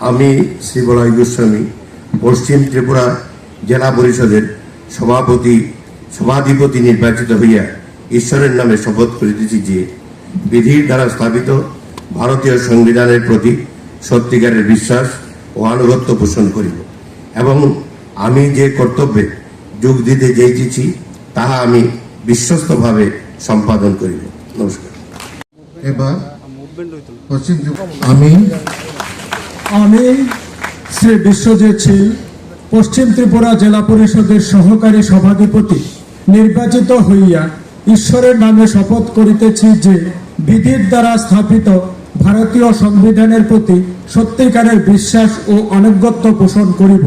আমি শ্রীবলয় গোস্বামী পশ্চিম ত্রিপুরা জেলা পরিষদের সভাপতি সভাধিপতি নির্বাচিত হইয়া ঈশ্বরের নামে শপথ করিতেছি যে বিধির দ্বারা স্থাপিত ভারতীয় সংবিধানের প্রতি সত্যিকারের বিশ্বাস ও আনুগত্য পোষণ করিব। এবং আমি যে কর্তব্যে যোগ দিতে যাইতেছি তাহা আমি বিশ্বস্তভাবে সম্পাদন করিব। নমস্কার। এবার পশ্চিম আমি আমি শ্রী বিশ্বজিৎ শীল পশ্চিম ত্রিপুরা জেলা পরিষদের সহকারী সভাধিপতি, নির্বাচিত হইয়া ঈশ্বরের নামে শপথ করিতেছি যে বিধির দ্বারা স্থাপিত ভারতীয় সংবিধানের প্রতি সত্যিকারের বিশ্বাস ও অনগ্যত্ব পোষণ করিব,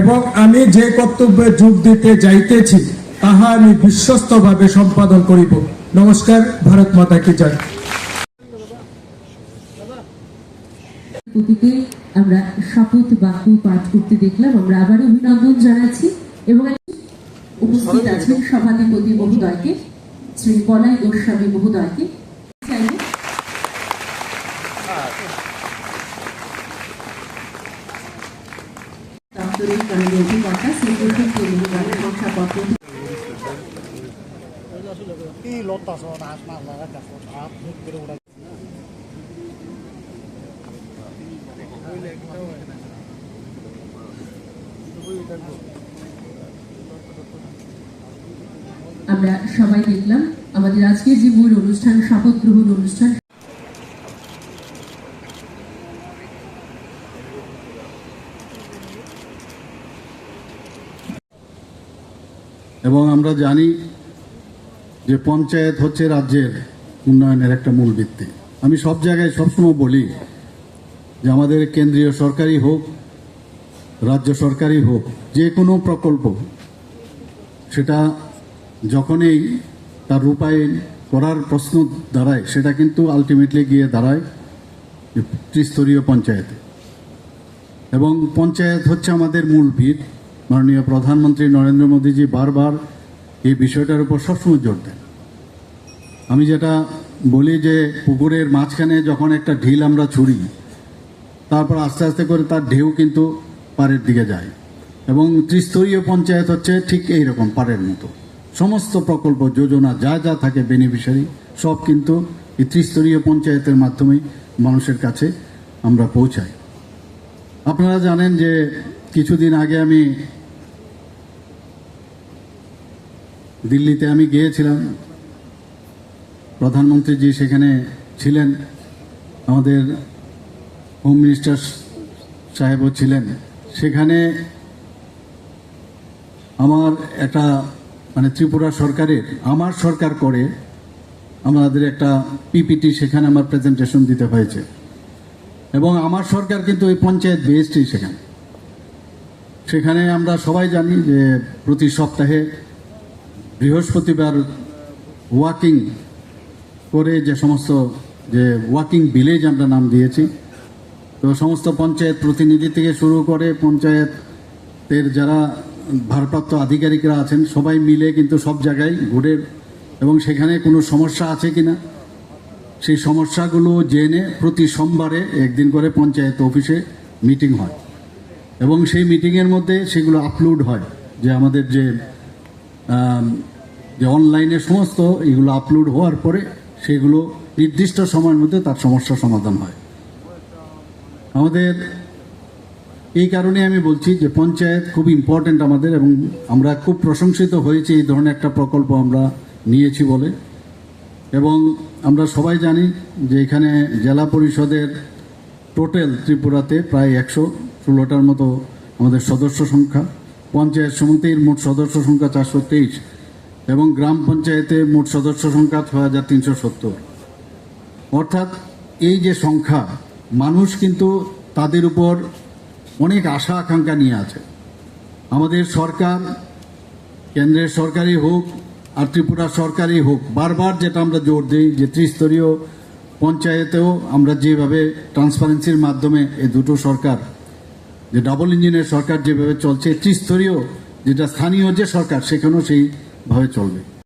এবং আমি যে কর্তব্যে যোগ দিতে যাইতেছি, তাহা আমি বিশ্বস্তভাবে সম্পাদন করিব। নমস্কার, ভারত মাতা কি জয়। প্রতীকে আমরা শপথ বাক্য পাঠ করতে দেখলাম। আমরা আবার অভিনন্দন জানাচ্ছি এবং উপস্থিত আছেন সভাধিপতি মহোদয়কে শ্রী বলাই গোস্বামী মহোদয়কে। দপ্তরের মাননীয় অধিকর্তা শ্রী প্রথম শংসাপত্র cái lót tỏ số đá mà là আমরা সবাই দেখলাম আমাদের আজকের যে মূল অনুষ্ঠান শপথ গ্রহণ অনুষ্ঠান। এবং আমরা জানি যে পঞ্চায়েত হচ্ছে রাজ্যের উন্নয়নের একটা মূল ভিত্তি। আমি সব জায়গায় সবসময় বলি যে আমাদের কেন্দ্রীয় সরকারি হোক রাজ্য সরকারই হোক, যে কোনো প্রকল্প, সেটা যখনই তার রূপায়ণ করার প্রশ্ন দাঁড়ায়, সেটা কিন্তু আলটিমেটলি গিয়ে দাঁড়ায় ত্রিস্তরীয় পঞ্চায়েতে। এবং পঞ্চায়েত হচ্ছে আমাদের মূল ভিত। মাননীয় প্রধানমন্ত্রী নরেন্দ্র মোদীজি বারবার এই বিষয়টার উপর সবসময় জোর দেন। আমি যেটা বলি যে, পুকুরের মাঝখানে যখন একটা ঢিল আমরা ছুড়ি, তারপর আস্তে আস্তে করে তার ঢেউ কিন্তু পাড়ের দিকে যায়। এবং ত্রিস্তরীয় পঞ্চায়েত হচ্ছে ঠিক এই রকম পাড়ের মতো। সমস্ত প্রকল্প, যোজনা, যা যা থাকে বেনিফিশিয়ারি সব কিন্তু এই ত্রিস্তরীয় পঞ্চায়েতের মাধ্যমেই মানুষের কাছে আমরা পৌঁছাই। আপনারা জানেন যে কিছুদিন আগে আমি দিল্লিতে আমি গিয়েছিলাম। প্রধানমন্ত্রী প্রধানমন্ত্রীজি সেখানে ছিলেন। আমাদের হোম মিনিস্টার সাহেবও ছিলেন। সেখানে আমার একটা মানে ত্রিপুরা সরকারের, আমার সরকার করে আমাদের একটা পিপিটি সেখানে আমার প্রেজেন্টেশন দিতে হয়েছে। এবং আমার সরকার কিন্তু ওই পঞ্চায়েত বেসডই সেখানে। সেখানে আমরা সবাই জানি যে প্রতি সপ্তাহে বৃহস্পতিবার ওয়াকিং করে যে সমস্ত যে ওয়াকিং ভিলেজ আমরা নাম দিয়েছি তো সমস্ত পঞ্চায়েত প্রতিনিধি থেকে শুরু করে পঞ্চায়েতের যারা ভারপ্রাপ্ত আধিকারিকরা আছেন, সবাই মিলে কিন্তু সব জায়গায় ঘুরে এবং সেখানে কোনো সমস্যা আছে কি না সেই সমস্যাগুলো জেনে প্রতি সোমবারে একদিন করে পঞ্চায়েত অফিসে মিটিং হয় এবং সেই মিটিংয়ের মধ্যে সেগুলো আপলোড হয় যে আমাদের যে যে অনলাইনে সমস্ত এগুলো আপলোড হওয়ার পরে সেগুলো নির্দিষ্ট সময়ের মধ্যে তার সমস্যা সমাধান হয়। আমাদের এই কারণে আমি বলছি যে পঞ্চায়েত খুব ইম্পর্ট্যান্ট আমাদের এবং আমরা খুব প্রশংসিত হয়েছি এই ধরনের একটা প্রকল্প আমরা নিয়েছি বলে। এবং আমরা সবাই জানি যে এখানে জেলা পরিষদের টোটাল ত্রিপুরাতে প্রায় একশো ষোলোটার মতো আমাদের সদস্য সংখ্যা, পঞ্চায়েত সমিতির মোট সদস্য সংখ্যা চারশো তেইশ এবং গ্রাম পঞ্চায়েতে মোট সদস্য সংখ্যা ছ হাজার তিনশো সত্তর। অর্থাৎ এই যে সংখ্যা মানুষ কিন্তু তাদের উপর অনেক আশা, আকাঙ্ক্ষা নিয়ে আছে। আমাদের সরকার, কেন্দ্রের সরকারই হোক আর ত্রিপুরা সরকারি হোক, বারবার যেটা আমরা জোর দিই যে ত্রিস্তরীয় পঞ্চায়েতেও আমরা যেভাবে ট্রান্সপারেন্সির মাধ্যমে এই দুটো সরকার, যে ডাবল ইঞ্জিনের সরকার যেভাবে চলছে, ত্রিস্তরীয় যেটা স্থানীয় যে সরকার, সেখানেও সেইভাবে চলবে।